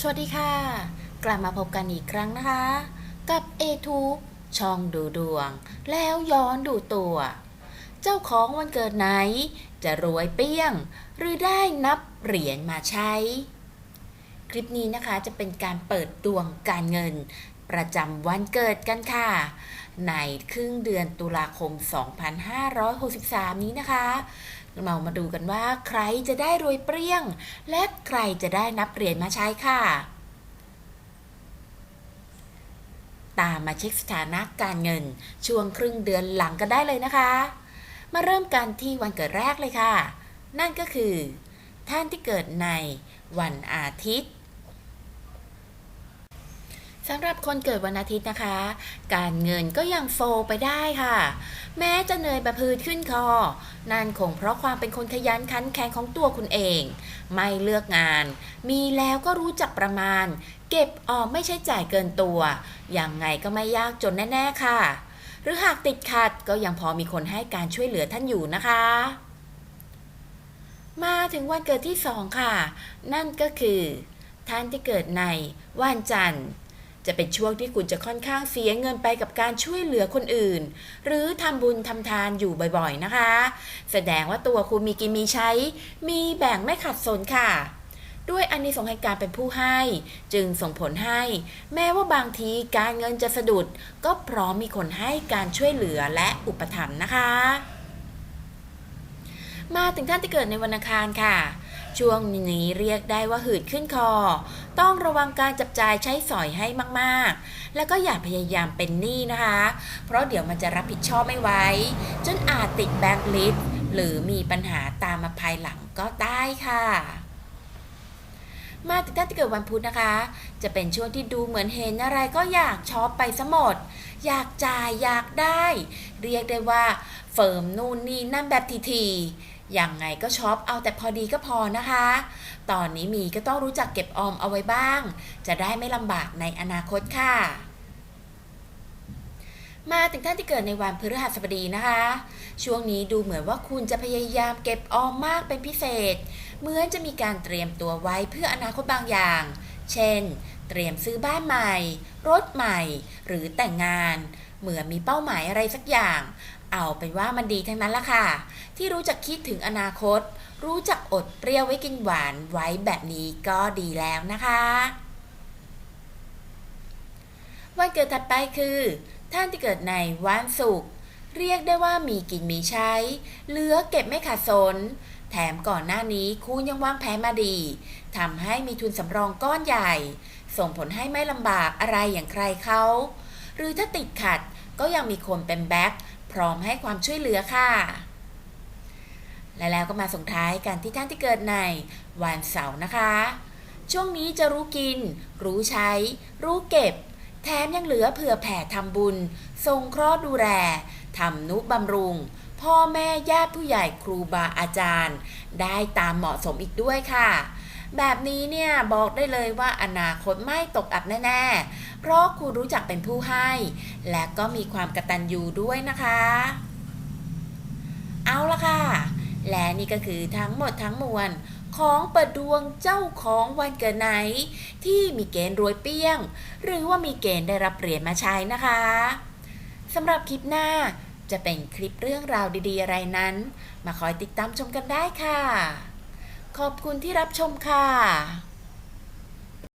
สวัสดีค่ะ กลับมาพบกันอีกครั้งนะคะ กับ a t u b e ช่องดูดวง แล้วย้อนดูตัว เจ้าของวันเกิดไหน จะรวยเปี้ยง หรือได้นับเหรียญมาใช้ คลิปนี้นะคะจะเป็นการเปิดดวงการเงิน ประจำวันเกิดกันค่ะ ในครึ่งเดือนตุลาคม 2563 นี้นะคะ เรามาดูกันว่าใครจะได้รวยเปรี้ยง และใครจะได้นับเหรียญมาใช้ค่ะ ตามมาเช็คสถานะการเงิน ช่วงครึ่งเดือนหลังกันได้เลยนะคะ มาเริ่มกันที่วันเกิดแรกเลยค่ะ นั่นก็คือ ท่านที่เกิดในวันอาทิตย์ สำหรับคนเกิดวันอาทิตย์นะคะ การเงินก็ยังโฟลไปได้ค่ะ แม้จะเหนื่อยประพืดขึ้นคอ นั่นคงเพราะความเป็นคนขยันขันแข็งของตัวคุณเอง ไม่เลือกงาน มีแล้วก็รู้จักประมาณ เก็บออมไม่ใช้จ่ายเกินตัว ยังไงก็ไม่ยากจนแน่ ๆ ค่ะ หรือหากติดขัดก็ยังพอมีคนให้การช่วยเหลือท่านอยู่นะคะ มาถึงวันเกิดที่สองค่ะ นั่นก็คือ ท่านที่เกิดในวันจันทร์ จะเป็นช่วงที่คุณจะค่อนข้างเสียเงินไปกับการช่วยเหลือคนอื่น หรือทำบุญทำทานอยู่บ่อยๆนะคะ แสดงว่าตัวคุณมีกินมีใช้ มีแบ่งไม่ขัดสนค่ะด้วยอันนี้ส่งส์ให้การเป็นผู้ให้ จึงส่งผลให้ แม้ว่าบางทีการเงินจะสะดุด ก็พร้อมมีคนให้การช่วยเหลือและอุปถัมภ์นะคะ มาถึงท่านที่เกิดในวันอังคารค่ะ ช่วงนี้เรียกได้ว่าหืดขึ้นคอ ต้องระวังการจับจ่ายใช้สอยให้มากๆ แล้วก็อย่าพยายามเป็นหนี้นะคะ เพราะเดี๋ยวมันจะรับผิดชอบไม่ไหวจนอาจติดแบ็คลิสหรือมีปัญหาตามมาภายหลังก็ได้ค่ะมาถึงท่านที่เกิดวันพุธนะคะ จะเป็นช่วงที่ดูเหมือนเห็นอะไรก็อยากช็อปไปซะหมด อยากจ่ายอยากได้ เรียกได้ว่าเฟิร์มนู่นนี่นั่นแบบทีๆ ยังไงก็ช็อปเอาแต่พอดีก็พอนะคะ ตอนนี้มีก็ต้องรู้จักเก็บออมเอาไว้บ้าง จะได้ไม่ลำบากในอนาคตค่ะ มาถึงท่านที่เกิดในวันพฤหัสบดีนะคะ ช่วงนี้ดูเหมือนว่าคุณจะพยายามเก็บออมมากเป็นพิเศษ เหมือนจะมีการเตรียมตัวไว้เพื่ออนาคตบางอย่าง เช่น เตรียมซื้อบ้านใหม่ รถใหม่ หรือแต่งงานเหมือนมีเป้าหมายอะไรสักอย่าง เอาเป็นว่ามันดีทั้งนั้นละค่ะ ที่รู้จักคิดถึงอนาคต รู้จักอดเปรี้ยวไว้กินหวานไว้แบบนี้ก็ดีแล้วนะคะ วันเกิดถัดไปคือ ท่านที่เกิดในวันศุกร์เรียกได้ว่ามีกินมีใช้ เหลือเก็บไม่ขาดสน แถมก่อนหน้านี้คุณยังวางแผนมาดีทำให้มีทุนสำรองก้อนใหญ่ ส่งผลให้ไม่ลำบากอะไรอย่างใครเขา หรือถ้าติดขัดก็ยังมีคนเป็นแบ็ค พร้อมให้ความช่วยเหลือค่ะ และแล้วก็มาส่งท้ายกันที่ท่านที่เกิดในวันเสาร์นะคะ ช่วงนี้จะรู้กิน รู้ใช้ รู้เก็บ แถมยังเหลือเผื่อแผ่ทำบุญ ทรงเคราะห์ดูแลทำนุบำรุง พ่อแม่ญาติผู้ใหญ่ครูบาอาจารย์ ได้ตามเหมาะสมอีกด้วยค่ะแบบนี้เนี่ยบอกได้เลยว่าอนาคตไม่ตกอับแน่ ๆ เพราะคุณรู้จักเป็นผู้ให้ และก็มีความกระตัญญูด้วยนะคะ เอาละค่ะ และนี่ก็คือทั้งหมดทั้งมวลของเปิดดวงเจ้าของวันเกิดไหน ที่มีเกณฑ์รวยเปี้ยง หรือว่ามีเกณฑ์ได้รับเหรียญมาใช้นะคะสำหรับคลิปหน้าจะเป็นคลิปเรื่องราวดีๆ อะไรนั้น มาคอยติดตามชมกันได้ค่ะ ขอบคุณที่รับชมค่ะ